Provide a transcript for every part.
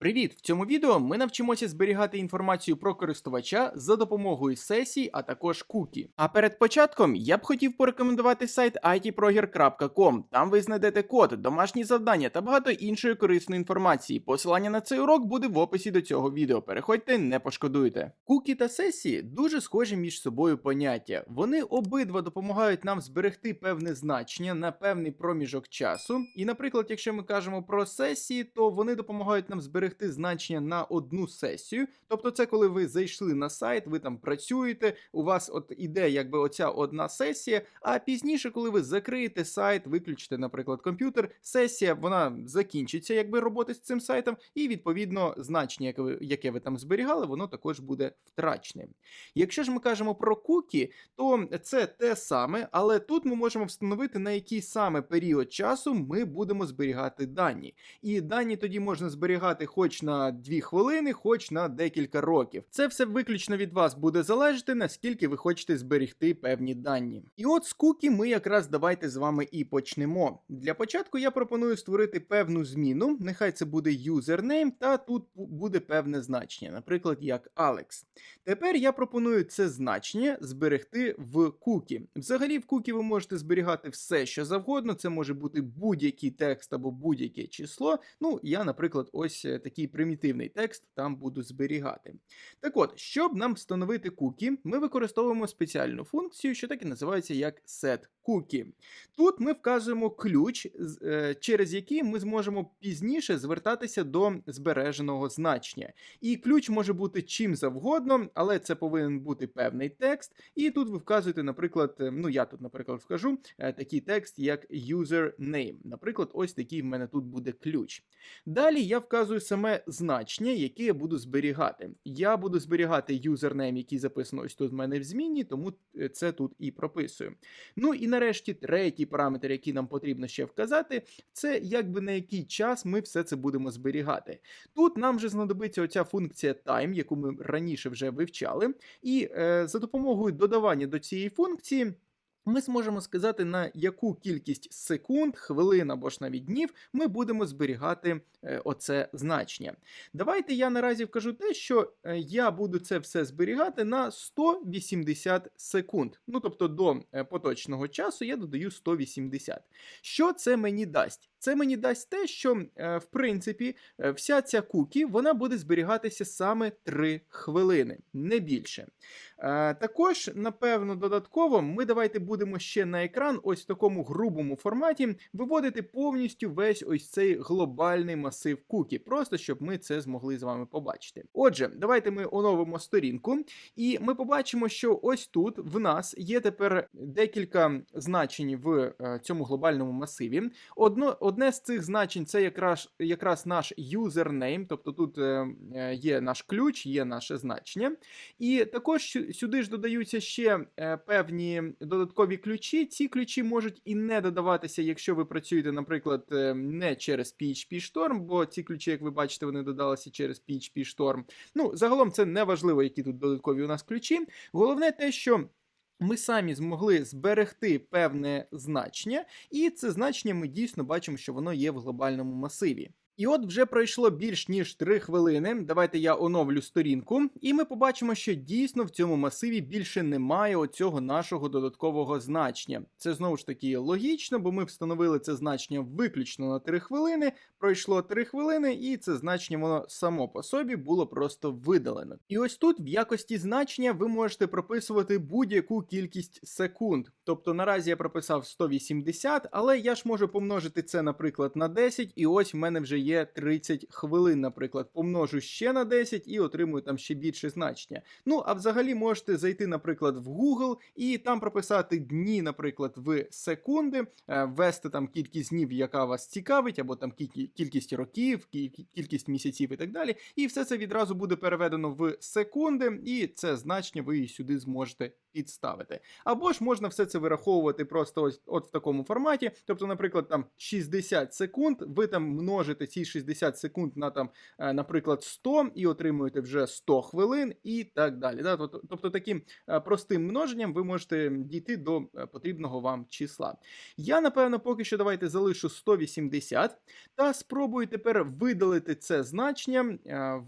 Привіт! В цьому відео ми навчимося зберігати інформацію про користувача за допомогою сесій, а також кукі. А перед початком я б хотів порекомендувати сайт itproger.com. Там ви знайдете код, домашні завдання та багато іншої корисної інформації. Посилання на цей урок буде в описі до цього відео. Переходьте, не пошкодуйте. Кукі та сесії дуже схожі між собою поняття. Вони обидва допомагають нам зберегти певне значення на певний проміжок часу. І, наприклад, якщо ми кажемо про сесії, то вони допомагають нам зберегти значення на одну сесію. Тобто, це коли ви зайшли на сайт, ви там працюєте, у вас от іде якби оця одна сесія. А пізніше, коли ви закриєте сайт, виключите, наприклад, комп'ютер, сесія вона закінчиться, якби роботи з цим сайтом, і відповідно значення, яке ви, яке ви там зберігали, воно також буде втраченим. Якщо ж ми кажемо про кукі, то це те саме, але тут ми можемо встановити на який саме період часу ми будемо зберігати дані. І дані тоді можна зберігати хоч на 2 хвилини, хоч на декілька років. Це все виключно від вас буде залежати, наскільки ви хочете зберегти певні дані. І от з кукі ми якраз давайте з вами і почнемо. Для початку я пропоную створити певну зміну. Нехай це буде username, та тут буде певне значення, наприклад, як Alex. Тепер я пропоную це значення зберегти в кукі. Взагалі, в кукі ви можете зберігати все, що завгодно. Це може бути будь-який текст або будь-яке число. Ну, я, наприклад, ось е, такий примітивний текст там буду зберігати. Так от, щоб нам встановити кукі, ми використовуємо спеціальну функцію, що так і називається як setCookie. Тут ми вказуємо ключ, е, через який ми зможемо пізніше звертатися до збереженого значення. І ключ може бути чим завгодно, але це повинен бути певний текст. І тут ви вказуєте, наприклад, е, ну я тут, наприклад, вкажу е, такий текст, як username. Наприклад, ось такий в мене тут буде ключ. Далі я вказую саме значення, яке я буду зберігати. Я буду зберігати юзернейм, який записано ось тут в мене в зміні, тому е, це тут і прописую. Ну і нарешті третій параметр, який нам потрібно ще вказати, це якби на який час ми все це будемо зберігати. Тут нам вже знадобиться оця функція time, яку ми раніше вже вивчали, і е, за допомогою додавання до цієї функції. Ми зможемо сказати, на яку кількість секунд, хвилин або ж навіть днів ми будемо зберігати е, оце значення. Давайте я наразі вкажу те, що е, я буду це все зберігати на 180 секунд. Ну тобто до е, поточного часу я додаю 180. Що це мені дасть? Це мені дасть те, що е, в принципі е, вся ця кукі вона буде зберігатися саме 3 хвилини, не більше. Е, Також, напевно, додатково ми давайте будемо ще на екран, ось в такому грубому форматі, виводити повністю весь ось цей глобальний масив кукі, просто щоб ми це змогли з вами побачити. Отже, давайте ми оновимо сторінку, і ми побачимо, що ось тут в нас є тепер декілька значень в цьому глобальному масиві. Одно, одне з цих значень це якраз, якраз наш username, тобто тут е, е, є наш ключ, є наше значення. І також сюди ж додаються ще е, певні додаткові ключі. Ці ключі можуть і не додаватися, якщо ви працюєте, наприклад, не через PHP Storm, бо ці ключі, як ви бачите, вони додалися через PHP Storm. Ну, загалом це не важливо, які тут додаткові у нас ключі. Головне те, що. Ми самі змогли зберегти певне значення, і це значення ми дійсно бачимо, що воно є в глобальному масиві. І от вже пройшло більш ніж 3 хвилини. Давайте я оновлю сторінку, і ми побачимо, що дійсно в цьому масиві більше немає оцього нашого додаткового значення. Це знову ж таки логічно, бо ми встановили це значення виключно на 3 хвилини. Пройшло 3 хвилини, і це значення воно само по собі було просто видалено. І ось тут в якості значення ви можете прописувати будь-яку кількість секунд. Тобто наразі я прописав 180, але я ж можу помножити це, наприклад, на 10, і ось в мене вже є 30 хвилин, наприклад. Помножу ще на 10 і отримую там ще більше значення. Ну, а взагалі можете зайти, наприклад, в Google і там прописати дні, наприклад, в секунди, е, ввести там кількість днів, яка вас цікавить, або там кількість років, кількість місяців і так далі. І все це відразу буде переведено в секунди, і це значення ви сюди зможете підставити. Або ж можна все це вираховувати просто ось от в такому форматі. Тобто, наприклад, там 60 секунд, ви там множите ці 60 секунд на там, е, наприклад, 100 і отримуєте вже 100 хвилин і так далі. Да? Тобто, таким е, простим множенням ви можете дійти до е, потрібного вам числа. Я, напевно, поки що давайте залишу 180 та спробую тепер видалити це значення е,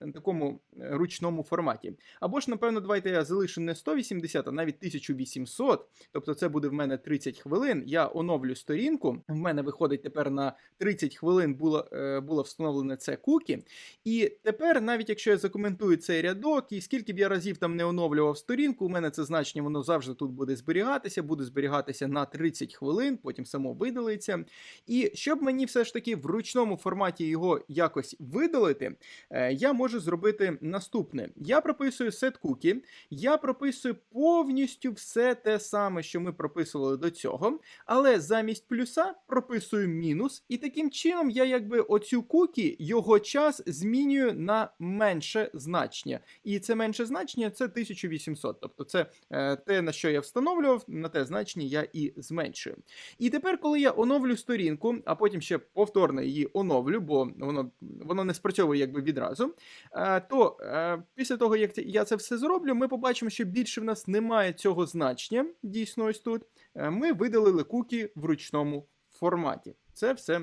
в такому е, ручному форматі. Або ж, напевно, давайте я залишу не 180, а навіть 1800. Тобто це буде в мене 30 хвилин. Я оновлю сторінку. В мене виходить тепер на 30 хвилин було, е, було встановлене це кукі. І тепер, навіть якщо я закоментую цей рядок, і скільки б я разів там не оновлював сторінку, у мене це значення воно завжди тут буде зберігатися, буде зберігатися на 30 хвилин, потім само видалиться. І щоб мені все ж таки в ручному форматі його якось видалити, е, я можу зробити наступне: я прописую set cookie, я прописую повністю все те саме, що ми прописували до цього, але замість плюса прописую мінус, і таким чином я якби оцю кукі, його час змінюю на менше значення. І це менше значення це 1800. Тобто це е, те, на що я встановлював, на те значення я і зменшую. І тепер, коли я оновлю сторінку, а потім ще повторно її оновлю, бо воно воно не спрацьовує якби відразу. Е, То е, після того, як я це все зроблю, ми побачимо, що більше в нас немає цього значення. Дійсно, ось тут. Е, Ми видалили кукі в ручному форматі. Це все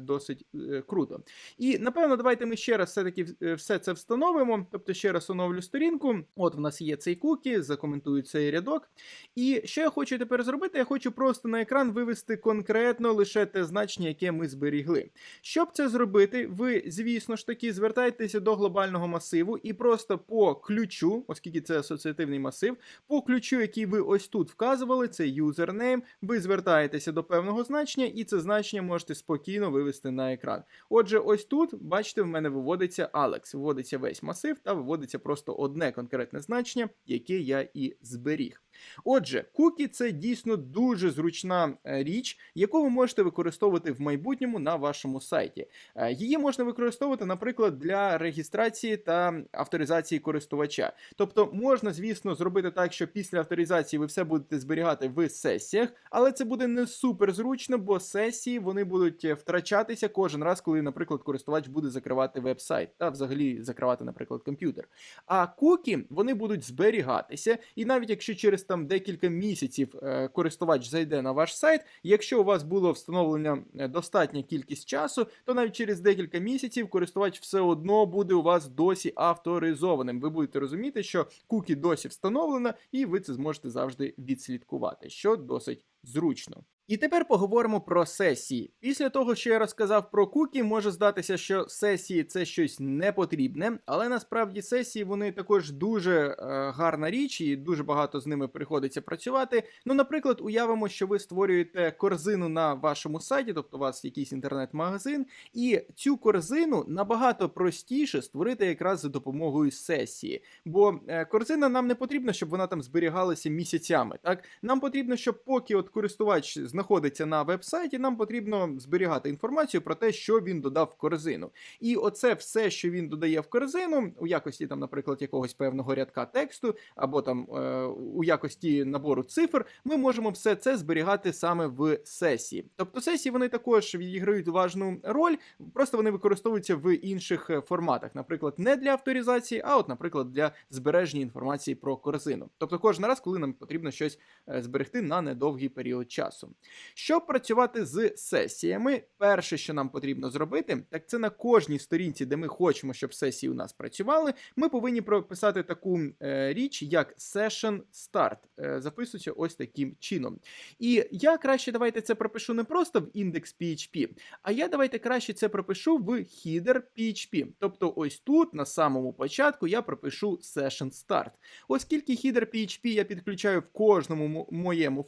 досить е, круто. І напевно, давайте ми ще раз все-таки е, все це встановимо. Тобто, ще раз оновлю сторінку. От в нас є цей кукі, закоментую цей рядок. І що я хочу тепер зробити? Я хочу просто на екран вивести конкретно лише те значення, яке ми зберігли. Щоб це зробити, ви, звісно ж таки, звертаєтеся до глобального масиву і просто по ключу, оскільки це асоціативний масив, по ключу, який ви ось тут вказували, це username, ви звертаєтеся до певного значення, і це значення можете спокійно вивести на екран. Отже, ось тут, бачите, в мене виводиться Alex, виводиться весь масив та виводиться просто одне конкретне значення, яке я і зберіг. Отже, кукі це дійсно дуже зручна е, річ, яку ви можете використовувати в майбутньому на вашому сайті. Е, Її можна використовувати, наприклад, для реєстрації та авторизації користувача. Тобто можна, звісно, зробити так, що після авторизації ви все будете зберігати в сесіях, але це буде не супер зручно, бо сесії вони будуть е, втрачатися кожен раз, коли, наприклад, користувач буде закривати веб-сайт та взагалі закривати, наприклад, комп'ютер. А кукі вони будуть зберігатися, і навіть якщо через там декілька місяців е, користувач зайде на ваш сайт, якщо у вас було встановлена е, достатня кількість часу, то навіть через декілька місяців користувач все одно буде у вас досі авторизованим. Ви будете розуміти, що кукі досі встановлена, і ви це зможете завжди відслідкувати, що досить зручно. І тепер поговоримо про сесії. Після того, що я розказав про кукі, може здатися, що сесії це щось непотрібне, але насправді сесії вони також дуже е, гарна річ, і дуже багато з ними приходиться працювати. Ну, наприклад, уявимо, що ви створюєте корзину на вашому сайті, тобто у вас якийсь інтернет-магазин, і цю корзину набагато простіше створити якраз за допомогою сесії. Бо е, корзина нам не потрібна, щоб вона там зберігалася місяцями. Так нам потрібно, щоб поки от користувач знаходиться на веб-сайті, нам потрібно зберігати інформацію про те, що він додав в корзину. І оце все, що він додає в корзину, у якості там, наприклад, якогось певного рядка тексту, або там е, у якості набору цифр, ми можемо все це зберігати саме в сесії. Тобто сесії вони також відіграють важну роль, просто вони використовуються в інших е, форматах, наприклад, не для авторизації, а от, наприклад, для збереження інформації про корзину. Тобто, кожен раз, коли нам потрібно щось е, зберегти на недовгий період часу. Щоб працювати з сесіями, перше, що нам потрібно зробити, так це на кожній сторінці, де ми хочемо, щоб сесії у нас працювали, ми повинні прописати таку е, річ, як Session Start. Е, записується ось таким чином. І я краще давайте це пропишу не просто в індекс PHP, а я давайте краще це пропишу в header PHP. Тобто, ось тут, на самому початку, я пропишу Session Start. Оскільки header PHP я підключаю в кожному моєму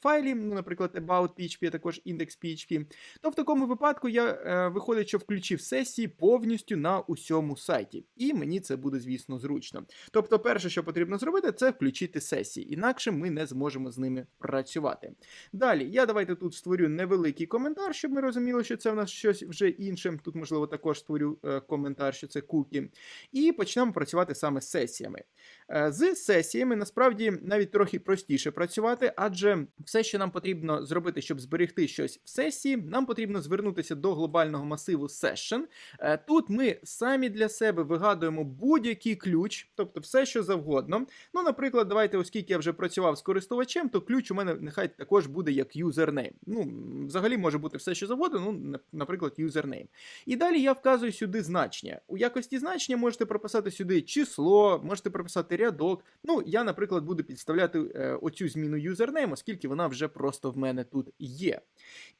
файлі, ну, наприклад, наприклад, about PHP, також index PHP, то в такому випадку я е, виходить, що включив сесії повністю на усьому сайті. І мені це буде, звісно, зручно. Тобто, перше, що потрібно зробити, це включити сесії, інакше ми не зможемо з ними працювати. Далі, я давайте тут створю невеликий коментар, щоб ми розуміли, що це в нас щось вже інше. Тут, можливо, також створю е, коментар, що це кукі. І почнемо працювати саме з сесіями. Е, З сесіями насправді навіть трохи простіше працювати, адже все, що нам потрібно зробити, щоб зберегти щось в сесії, нам потрібно звернутися до глобального масиву Session. Е, Тут ми самі для себе вигадуємо будь-який ключ, тобто все, що завгодно. Ну, наприклад, давайте, оскільки я вже працював з користувачем, то ключ у мене нехай також буде як юзернейм. Ну, взагалі може бути все, що завгодно, ну, наприклад, юзернейм. І далі я вказую сюди значення. У якості значення можете прописати сюди число, можете прописати рядок. Ну, я, наприклад, буду підставляти е, оцю зміну юзернейм, оскільки вона вже просто в мене тут є.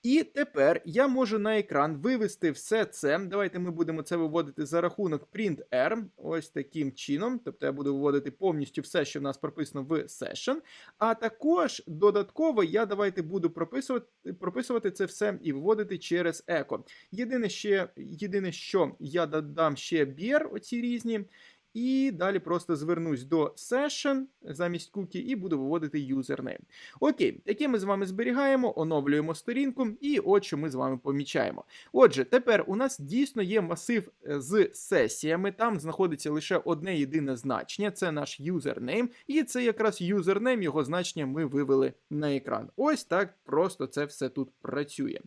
І тепер я можу на екран вивести все це. Давайте ми будемо це виводити за рахунок print-r, ось таким чином. Тобто я буду виводити повністю все, що в нас прописано в session. А також додатково я давайте буду прописувати, прописувати це все і виводити через еко. Єдине, ще, єдине, що я додам ще бір, оці різні. І далі просто звернусь до session замість кукі і буду виводити юзернейм. Окей, таке ми з вами зберігаємо, оновлюємо сторінку, і от що ми з вами помічаємо. Отже, тепер у нас дійсно є масив е, з сесіями. Там знаходиться лише одне єдине значення, це наш юзернейм, і це якраз юзернейм, його значення ми вивели на екран. Ось так просто це все тут працює.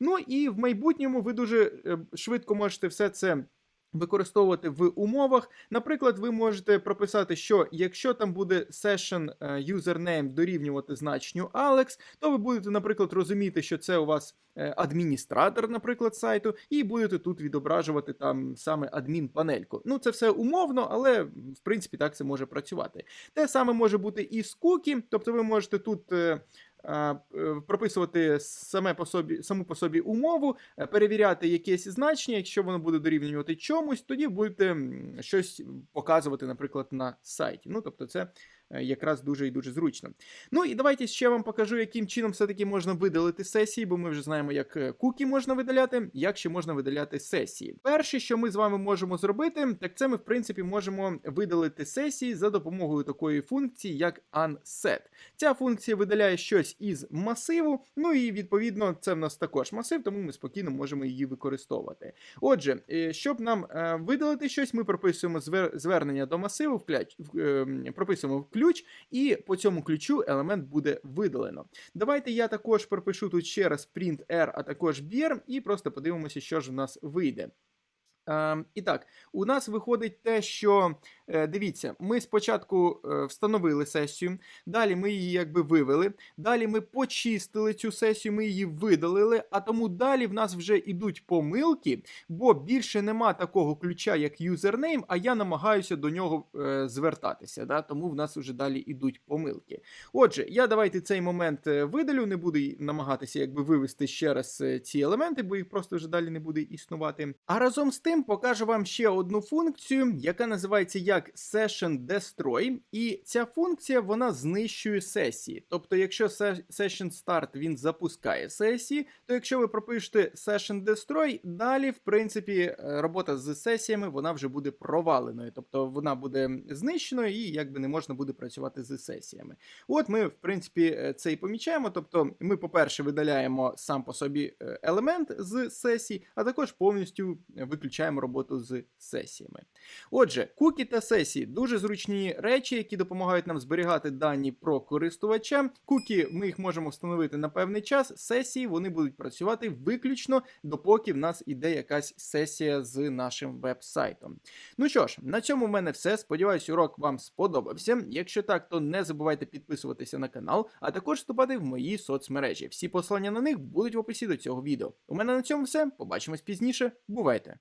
Ну і в майбутньому ви дуже е, швидко можете все це. Використовувати в умовах. Наприклад, ви можете прописати, що якщо там буде session е, username дорівнювати значенню Alex, то ви будете, наприклад, розуміти, що це у вас е, адміністратор, наприклад, сайту, і будете тут відображувати там саме адмін-панельку. Ну, це все умовно, але в принципі так це може працювати. Те саме може бути і з кукі, тобто ви можете тут. Е, Прописувати саме по собі саму по собі умову, е, перевіряти якесь значення. Якщо воно буде дорівнювати чомусь, тоді будете щось показувати, наприклад, на сайті. Ну тобто, це якраз дуже і дуже зручно. Ну і давайте ще вам покажу, яким чином все-таки можна видалити сесії, бо ми вже знаємо, як е, кукі можна видаляти, як ще можна видаляти сесії. Перше, що ми з вами можемо зробити, так це ми, в принципі, можемо видалити сесії за допомогою такої функції, як unset. Ця функція видаляє щось із масиву, ну і відповідно це в нас також масив, тому ми спокійно можемо її використовувати. Отже, е, щоб нам е, видалити щось, ми прописуємо звер- звернення до масиву, вкляч, в- е, прописуємо ключ, і по цьому ключу елемент буде видалено. Давайте я також пропишу тут ще раз print-r, а також BR, і просто подивимося, що ж в нас вийде. Ем, і так, у нас виходить те, що е, дивіться, ми спочатку е, встановили сесію, далі ми її якби вивели, далі ми почистили цю сесію, ми її видалили, а тому далі в нас вже йдуть помилки, бо більше нема такого ключа, як юзернейм, а я намагаюся до нього е, звертатися. Да? Тому в нас вже далі йдуть помилки. Отже, я давайте цей момент видалю, не буду намагатися якби вивести ще раз ці елементи, бо їх просто вже далі не буде існувати. А разом з тим покажу вам ще одну функцію, яка називається як Session Destroy. І ця функція вона знищує сесії. Тобто, якщо Session Start він запускає сесії, то якщо ви пропишете Session Destroy, далі, в принципі, е, робота з сесіями вона вже буде проваленою. Тобто вона буде знищеною і якби не можна буде працювати з сесіями. От ми, в принципі, е, це і помічаємо. Тобто, ми, по-перше, видаляємо сам по собі е, елемент з сесій, а також повністю виключаємо роботу з сесіями. Отже, кукі та сесії дуже зручні речі, які допомагають нам зберігати дані про користувача. Кукі ми їх можемо встановити на певний час. Сесії вони будуть працювати виключно допоки в нас іде якась сесія з нашим веб-сайтом. Ну що ж, на цьому в мене все. Сподіваюсь, урок вам сподобався. Якщо так, то не забувайте підписуватися на канал, а також вступати в мої соцмережі. Всі посилання на них будуть в описі до цього відео. У мене на цьому все. Побачимось пізніше. Бувайте!